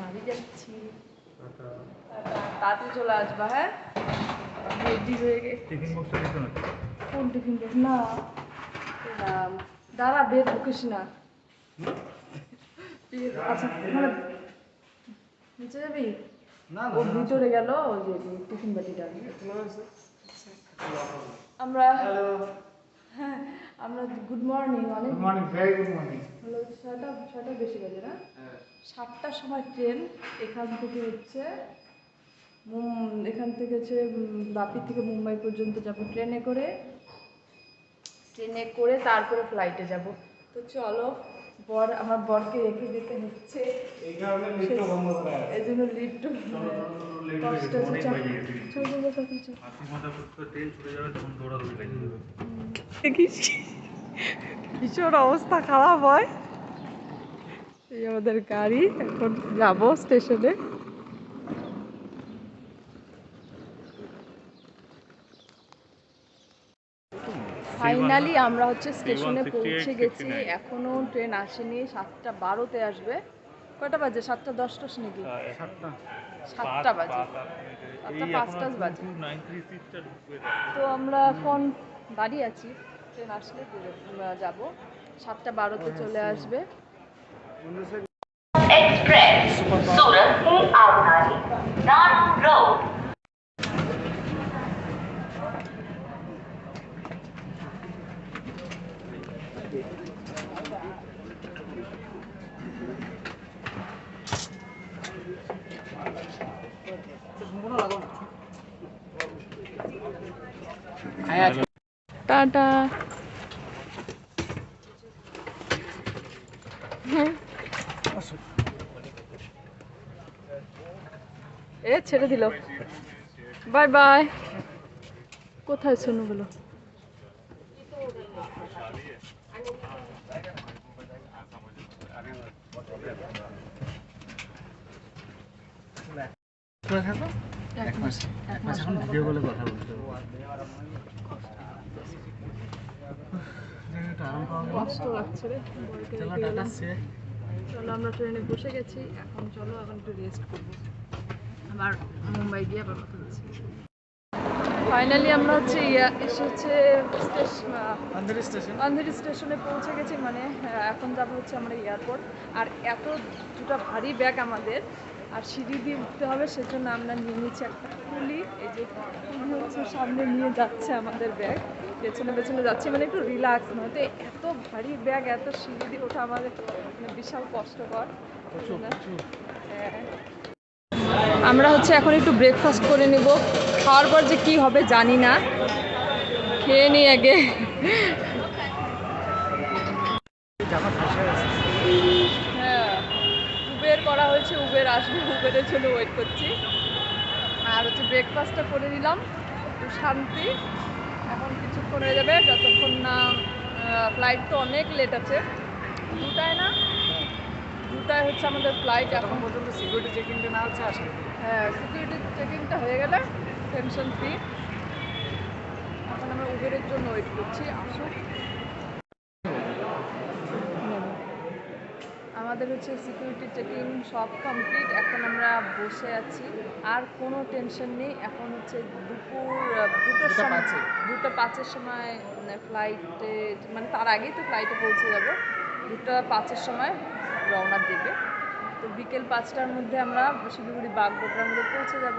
বাড়ি যাচ্ছি। তাড়াতাড়ি চলে আসবা হ্যাঁ? রেডি হয়ে গে টিফিন বক্সটা দিত না কোন টিফিন দেখ না। দাঁড়া বের বকিস না। আচ্ছা মানে নিচে যাবি? না ও ভিতরে গেল? ওই যে টিফিন বাটিটা আমরা হ্যাঁ আমরা গুড মর্নিং অনেক good morning very good morning হলো ছয়টা ছয়টা বেশি বাজে না? সাতটার সময় ট্রেন এখান থেকে হচ্ছে এখান থেকে হচ্ছে বাপি থেকে মুম্বাই পর্যন্ত যাব ট্রেনে করে। ট্রেনে করে তারপরে ফ্লাইটে যাব। তো চলো বর আমার বরকে রেখে দিতে হচ্ছে। এই জন্য লিফট কষ্ট হচ্ছে দেখিস ভীষণ অবস্থা খারাপ হয়। এই আমাদের গাড়ি এখন যাব স্টেশনে। ফাইনালি আমরা হচ্ছে স্টেশনে পৌঁছে গেছি। এখনও ট্রেন আসেনি সাতটা বারোতে আসবে। কয়টা বাজে? সাতটা দশটা নাকি? সাতটা। সাতটা। বাজে। সাতটা পাঁচটা বাজে। তো আমরা এখন দাঁড়িয়ে আছি। ট্রেন আসলে যাব। সাতটা বারোতে হ্যাঁ, চলে হ্যাঁ, আসবে। হ্যাঁ। টাটা। এ ছেড়ে দিল। Bye bye. কোথায় সোনুগুলো এক মাস এক মাস এখন ভিডিও কলে কথা বলতে কষ্ট লাগছে রে চলো আমরা ট্রেনে বসে গেছি এখন চলো এখন একটু রেস্ট করব। আবার মুম্বাই গিয়ে আবার কথা বলছি। ফাইনালি আমরা হচ্ছে এসে হচ্ছে স্টেশন স্টেশন আন্ধেরি স্টেশনে পৌঁছে গেছি মানে এখন যাব হচ্ছে আমরা এয়ারপোর্ট আর এত দুটো ভারী ব্যাগ আমাদের আর সিঁড়ি দিয়ে উঠতে হবে সেজন্য আমরা নিয়ে নিচ্ছি একটা কুলি এই যে কুলি হচ্ছে সামনে নিয়ে যাচ্ছে আমাদের ব্যাগ। পেছনে পেছনে যাচ্ছে মানে একটু রিল্যাক্স নয়তো এত ভারী ব্যাগ এত সিঁড়ি দিয়ে ওঠা আমাদের মানে বিশাল কষ্টকর। হ্যাঁ। আমরা হচ্ছে এখন একটু ব্রেকফাস্ট করে নেব। খাওয়ার পর যে কি হবে জানি না। খেয়ে নিই আগে হ্যাঁ করা উবের আসবে উবেরের জন্য ওয়েট করছি। আর হচ্ছে ব্রেকফাস্টটা করে নিলাম একটু শান্তি। এখন কিছুক্ষণ হয়ে যাবে যতক্ষণ না ফ্লাইট তো অনেক লেট আছে। দুটায় না? দুটায় হচ্ছে আমাদের ফ্লাইট এখন। পর্যন্ত সিকিউরিটি চেকিংটা না হচ্ছে আসলে হ্যাঁ সিকিউরিটি চেকিংটা হয়ে গেলে টেনশন ফ্রি এখন আমরা উবেরের জন্য ওয়েট করছি আসুক। আমাদের হচ্ছে সিকিউরিটি চেকিং সব কমপ্লিট এখন আমরা বসে আছি। আর কোনো টেনশন নেই। এখন হচ্ছে দুপুর দুটোর সময়। দুটো পাঁচের সময় ফ্লাইটে মানে তার আগেই তো ফ্লাইটে পৌঁছে যাব। দুটো পাঁচের সময় রওনা দেবে। তো বিকেল পাঁচটার মধ্যে আমরা শিলিগুড়ি বাগডোগরার মধ্যে পৌঁছে যাব।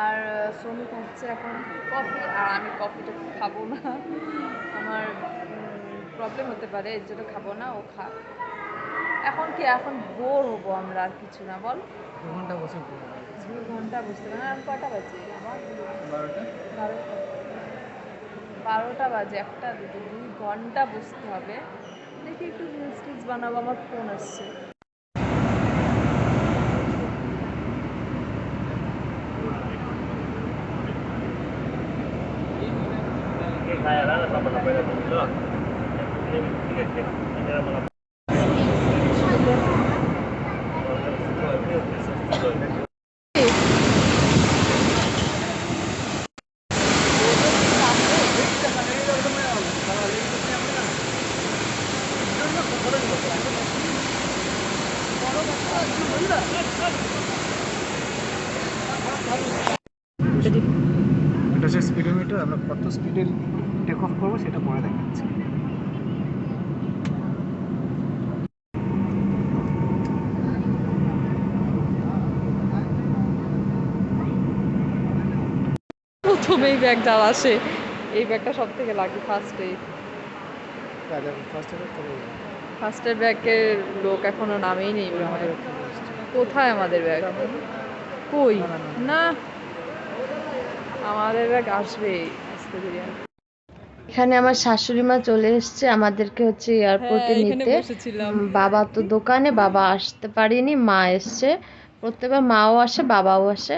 আর সোনু হচ্ছে এখন কফি আর আমি কফিটা খাব না। আমার প্রবলেম হতে পারে। এর জন্য খাব না ও খা এখন কি এখন বোর হব আমরা আর কিছু না বল। দু ঘণ্টা বসে দুই ঘণ্টা বুঝতে পারি আর কটা বাজে? আমার বারোটা। বারোটা। বারোটা বাজে একটা দুটো দুই ঘণ্টা বসতে হবে। দেখি একটু রিলস টিলস বানাবো আমার ফোন আসছে। ব্যাপার এটা হচ্ছে স্পিডোমিটার আমরা কত স্পিডে টেক অফ করব সেটা পরে দেখাচ্ছি। ব্যাগ যার আসে। এই ব্যাগটা সব থেকে লাগে ফার্স্টে ফার্স্ট এবার করে ফার্স্টের ব্যাগের লোক এখনও নামেই নেই কোথায় আমাদের ব্যাগ? কই? না আমাদের ব্যাগ আসবে এখানে আমার শাশুড়ি মা চলে এসেছে আমাদেরকে হচ্ছে এয়ারপোর্টে হ্যাঁ, নিতে। বাবা তো দোকানে বাবা আসতে পারেনি মা এসছে। প্রত্যেকবার মাও আসে বাবাও আসে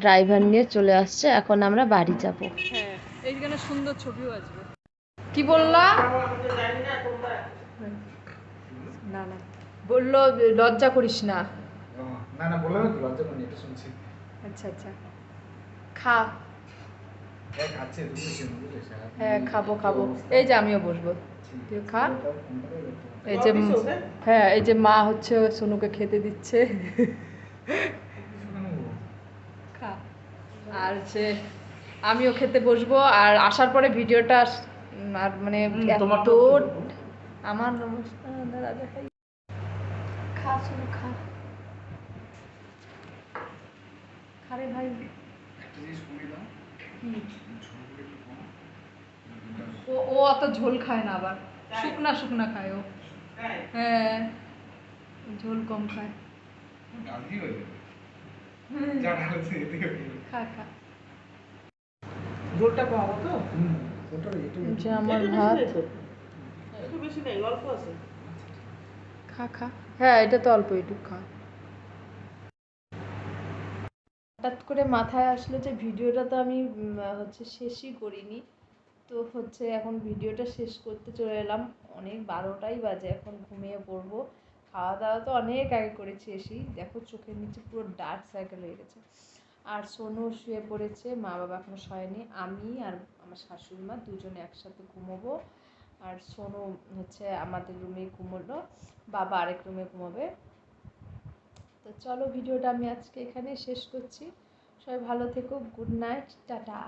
ড্রাইভার নিয়ে চলে আসছে এখন আমরা বাড়ি যাব। হ্যাঁ এইখানে সুন্দর ছবিও আসবে কি বললা? না না বলল লজ্জা করিস না। না না বললাম তো লজ্জা করি এটা শুনছি। আচ্ছা আচ্ছা। খা। বুঝেছি হ্যাঁ খাব খাব। এই যে আমিও বসবো। তুই খা। এই যে হ্যাঁ এই যে মা হচ্ছে সোনুকে খেতে দিচ্ছে। খা। আর যে আমিও খেতে বসবো আর আসার পরে ভিডিওটা আর মানে এত আমার নমস্কার খা সোনু খা। খারে ভাই। ও ও অত ঝোল খায় না আবার। শুকনা শুকনা খায় ও। হ্যাঁ। ঝোল কম খায়। খা খা। জোরটা পাবো তো? হুম ওটা একটু আমার ভাত। খা খা। হ্যাঁ এটা তো অল্প একটু খা। হঠাৎ করে মাথায় আসলো যে ভিডিওটা তো আমি হচ্ছে শেষই করিনি। তো হচ্ছে এখন ভিডিওটা শেষ করতে চলে এলাম। অনেক বারোটাই বাজে এখন ঘুমিয়ে পড়ব। খাওয়া দাওয়া তো অনেক আগে করেছি এসেই দেখো চোখের নিচে পুরো ডার্ক সার্কেল হয়ে গেছে। আর সোনু শুয়ে পড়েছে, মা বাবা এখনও শয়নি, আমি আর আমার শাশুড়ি মা দুজনে একসাথে ঘুমোবো। আর সোনু হচ্ছে আমাদের রুমে ঘুমোলো, বাবা আরেক রুমে ঘুমাবে। তো চলো ভিডিওটা আমি আজকে এখানে শেষ করছি। সবাই ভালো থেকো গুড নাইট টাটা।